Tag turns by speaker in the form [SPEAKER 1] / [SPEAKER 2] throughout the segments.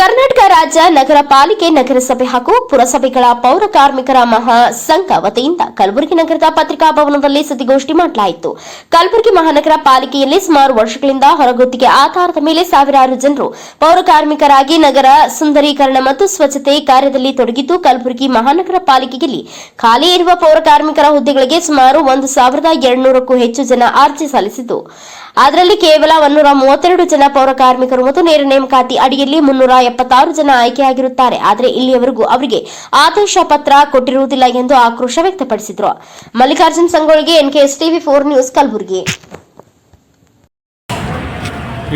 [SPEAKER 1] ಕರ್ನಾಟಕ ರಾಜ್ಯ ನಗರ ಪಾಲಿಕೆ ನಗರಸಭೆ ಹಾಗೂ ಪುರಸಭೆಗಳ ಪೌರ ಕಾರ್ಮಿಕರ ಮಹಾ ಸಂಘ ವತಿಯಿಂದ ಕಲಬುರಗಿ ನಗರದ ಪತ್ರಿಕಾ ಭವನದಲ್ಲಿ ಸುದ್ದಿಗೋಷ್ಠಿ ಮಾಡಲಾಯಿತು. ಕಲಬುರಗಿ ಮಹಾನಗರ ಪಾಲಿಕೆಯಲ್ಲಿ ಸುಮಾರು ವರ್ಷಗಳಿಂದ ಹೊರಗುತ್ತಿಗೆ ಆಧಾರದ ಮೇಲೆ ಸಾವಿರಾರು ಜನರು ಪೌರ ಕಾರ್ಮಿಕರಾಗಿ ನಗರ ಸುಂದರೀಕರಣ ಮತ್ತು ಸ್ವಚ್ಛತೆ ಕಾರ್ಯದಲ್ಲಿ ತೊಡಗಿದ್ದು, ಕಲಬುರಗಿ ಮಹಾನಗರ ಪಾಲಿಕೆಯಲ್ಲಿ ಖಾಲಿ ಇರುವ ಪೌರ ಕಾರ್ಮಿಕರ ಹುದ್ದೆಗಳಿಗೆ ಸುಮಾರು ಒಂದು ಸಾವಿರದ ಎರಡ್ನೂರಕ್ಕೂ ಹೆಚ್ಚು ಜನ ಅರ್ಜಿ ಸಲ್ಲಿಸಿದ್ದು. ಅದರಲ್ಲಿ ಕೇವಲ ಒನ್ನೂರ ಮೂವತ್ತೆರಡು ಜನ ಪೌರ ಕಾರ್ಮಿಕರು ಮತ್ತು ನೇರ ನೇಮಕಾತಿ ಅಡಿಯಲ್ಲಿ ಮುನ್ನೂರ ಎಪ್ಪತ್ತಾರು ಜನ ಆಯ್ಕೆಯಾಗಿರುತ್ತಾರೆ. ಆದರೆ ಇಲ್ಲಿಯವರೆಗೂ ಅವರಿಗೆ ಆದೇಶ ಪತ್ರ ಕೊಟ್ಟಿರುವುದಿಲ್ಲ ಎಂದು ಆಕ್ರೋಶ ವ್ಯಕ್ತಪಡಿಸಿದರು. Mallikarjun ಸಂಗೊಳ್ಳಿಗೆ NKS TV four news Kalaburagi.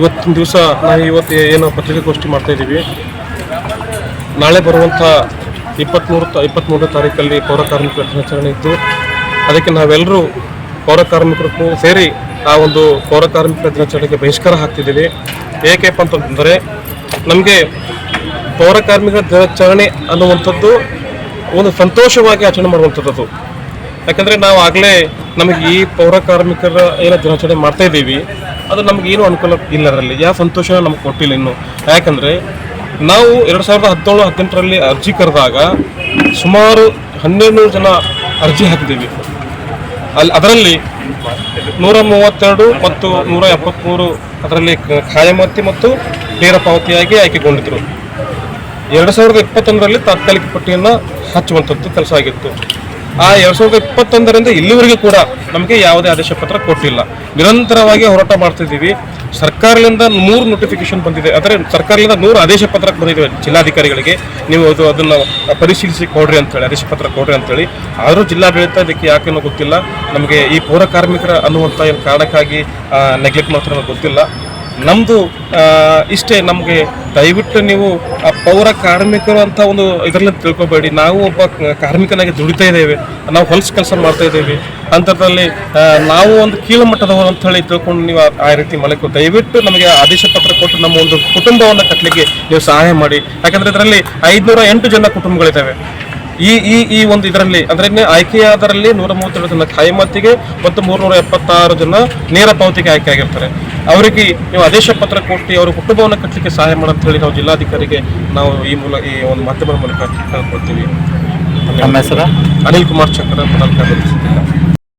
[SPEAKER 2] ಇವತ್ತಿನ ದಿವಸ ನಾವು ಇವತ್ತು ಏನು ಪತ್ರಿಕಾಗೋಷ್ಠಿ ಮಾಡ್ತಾ ಇದ್ದೀವಿ. ನಾಳೆ ಬರುವಂಥ ಇಪ್ಪತ್ತ್ಮೂರು ಇಪ್ಪತ್ತ್ಮೂರನೇ ತಾರೀಕಲ್ಲಿ ಪೌರ ಕಾರ್ಮಿಕರ ದಿನಾಚರಣೆ ಇತ್ತು ಅದಕ್ಕೆ ನಾವೆಲ್ಲರೂ ಪೌರ ಕಾರ್ಮಿಕರಿಗೂ ಸೇರಿ ಆ ಒಂದು ಪೌರ ಕಾರ್ಮಿಕರ ದಿನಾಚರಣೆಗೆ ಬಹಿಷ್ಕಾರ ಹಾಕ್ತಿದ್ದೀವಿ. ಏಕೆಪ್ಪ ಅಂತಂದರೆ, ನಮಗೆ ಪೌರ ಕಾರ್ಮಿಕರ ದಿನಾಚರಣೆ ಅನ್ನುವಂಥದ್ದು ಒಂದು ಸಂತೋಷವಾಗಿ ಆಚರಣೆ ಮಾಡುವಂಥದ್ದು ಯಾಕಂದರೆ ನಾವು ಆಗಲೇ ನಮಗೆ ಈ ಪೌರ ಕಾರ್ಮಿಕರ ಏನೋ ದಿನಾಚರಣೆ ಮಾಡ್ತಾ ಇದ್ದೀವಿ. ಅದು ನಮ್ಗೆ ಏನು ಅನುಕೂಲ ಇಲ್ಲ ಅದರಲ್ಲಿ. ಯಾವ ಸಂತೋಷ ನಮ್ಗೆ ಕೊಟ್ಟಿಲ್ಲ ಇನ್ನು. ಯಾಕಂದರೆ ನಾವು ಎರಡು ಸಾವಿರದ ಹದಿನೇಳು, ಹದಿನೆಂಟರಲ್ಲಿ ಅರ್ಜಿ ಕರೆದಾಗ ಸುಮಾರು ಹನ್ನೆರಡು ನೂರು ಜನ ಅರ್ಜಿ ಹಾಕಿದ್ದೀವಿ. ಅಲ್ಲಿ ಅದರಲ್ಲಿ ನೂರ ಮೂವತ್ತೆರಡು ಮತ್ತು ನೂರ ಎಪ್ಪತ್ತ್ಮೂರು ಅದರಲ್ಲಿ ಖಾಯಮತಿ ಮತ್ತು ನೇರ ಪಾವತಿಯಾಗಿ ಆಯ್ಕೆಗೊಂಡಿದ್ದರು ಎರಡು ಸಾವಿರದ ಇಪ್ಪತ್ತೊಂದರಲ್ಲಿ ತಾತ್ಕಾಲಿಕ ಪಟ್ಟಿಯನ್ನು ಹಚ್ಚುವಂಥದ್ದು ಕೆಲಸ ಆಗಿತ್ತು. ಆ ಎರಡು ಸಾವಿರದ ಇಪ್ಪತ್ತೊಂದರಿಂದ ಇಲ್ಲಿವರೆಗೂ ಕೂಡ ನಮಗೆ ಯಾವುದೇ ಆದೇಶ ಪತ್ರ ಕೊಟ್ಟಿಲ್ಲ. ನಿರಂತರವಾಗಿ ಹೋರಾಟ ಮಾಡ್ತಿದ್ದೀವಿ. ಸರ್ಕಾರದಿಂದ ಮೂರು ನೋಟಿಫಿಕೇಶನ್ ಬಂದಿದೆ. ಆದರೆ ಸರ್ಕಾರದಿಂದ ನೂರು ಆದೇಶ ಪತ್ರ ಬಂದಿದೆ ಜಿಲ್ಲಾಧಿಕಾರಿಗಳಿಗೆ. ನೀವು ಅದು ಅದನ್ನು ಪರಿಶೀಲಿಸಿ ಕೊಡ್ರಿ ಅಂತೇಳಿ ಆದೇಶ ಪತ್ರ ಕೊಡ್ರಿ ಅಂತೇಳಿ ಆದರೂ ಜಿಲ್ಲಾಡಳಿತ ಇದಕ್ಕೆ ಯಾಕೇನೋ ಗೊತ್ತಿಲ್ಲ. ನಮಗೆ ಈ ಪೌರ ಕಾರ್ಮಿಕರ ಅನ್ನುವಂಥ ಏನು ಕಾರಣಕ್ಕಾಗಿ ನೆಗ್ಲೆಕ್ಟ್ ಮಾಡ್ತಾರೆ ಗೊತ್ತಿಲ್ಲ. ನಮ್ಮದು ಇಷ್ಟೇ, ನಮಗೆ ದಯವಿಟ್ಟು ನೀವು ಪೌರ ಕಾರ್ಮಿಕರು ಅಂತ ಒಂದು ಇದರಲ್ಲಿ ತಿಳ್ಕೊಬೇಡಿ. ನಾವು ಒಬ್ಬ ಕಾರ್ಮಿಕನಾಗಿ ದುಡಿತಾ ಇದ್ದೇವೆ. ನಾವು ಹೊಲಸು ಕೆಲಸ ಮಾಡ್ತಾ ಇದ್ದೇವೆ. ಅಂಥದ್ರಲ್ಲಿ ನಾವು ಒಂದು ಕೀಳು ಮಟ್ಟದವರು ಅಂತ ಹೇಳಿ ತಿಳ್ಕೊಂಡು ನೀವು ಆ- ರೀತಿ ಮಲಕು ದಯವಿಟ್ಟು ನಮಗೆ ಆದೇಶ ಪತ್ರ ಕೊಟ್ಟು ನಮ್ಮ ಒಂದು ಕುಟುಂಬವನ್ನು ಕಟ್ಟಲಿಕ್ಕೆ ನೀವು ಸಹಾಯ ಮಾಡಿ. ಯಾಕಂದರೆ ಇದರಲ್ಲಿ ಐದುನೂರ ಎಂಟು ಜನ ಕುಟುಂಬಗಳಿದ್ದಾವೆ. ಈ ಈ ಈ ಒಂದು ಇದರಲ್ಲಿ, ಅಂದ್ರೆ ಆಯ್ಕೆಯಾದರಲ್ಲಿ ನೂರ ಮೂವತ್ತೆರಡು ಜನ ಖಾಯಮತಿಗೆ ಮತ್ತು ಮೂರ್ನೂರ ಎಪ್ಪತ್ತಾರು ಜನ ನೇರ ಪಾವತಿಗೆ ಆಯ್ಕೆ ಆಗಿರ್ತಾರೆ ಅವರಿಗೆ ನೀವು ಆದೇಶ ಪತ್ರ ಕೊಟ್ಟು ಅವರ ಕುಟುಂಬವನ್ನು ಕಟ್ಟಲಿಕ್ಕೆ ಸಹಾಯ ಮಾಡಂತ ಹೇಳಿ ನಾವು ಜಿಲ್ಲಾಧಿಕಾರಿಗೆ ನಾವು ಈ ಮೂಲಕ ಈ ಒಂದು ಮಾಧ್ಯಮದ ಮೂಲಕ ಕೊಡ್ತೀವಿ
[SPEAKER 3] ನಮ್ಮ ಹೆಸರು
[SPEAKER 2] ಅನಿಲ್ ಕುಮಾರ್ ಚಕ್ರ.